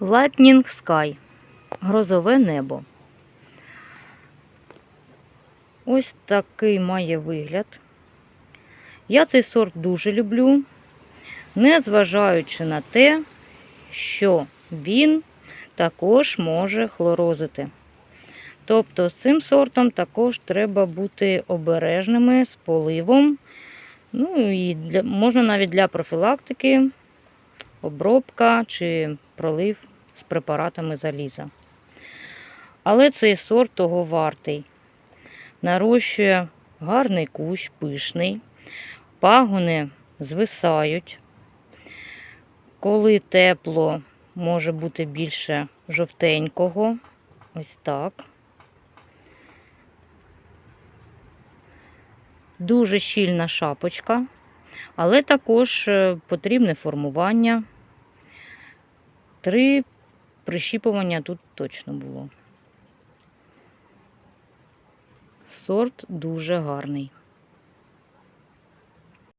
Lightning Sky. Грозове небо. Ось такий має вигляд. Я цей сорт дуже люблю, незважаючи на те, що він також може хлорозити. Тобто з цим сортом також треба бути обережними з поливом. Ну і для, можна навіть для профілактики, обробка чи пролив з препаратами заліза. Але цей сорт того вартий. Нарощує гарний кущ, пишний, пагони звисають. Коли тепло, може бути більше жовтенького. Ось так. Дуже щільна шапочка, але також е, потрібне формування. Три прищіпування тут точно було. Сорт дуже гарний.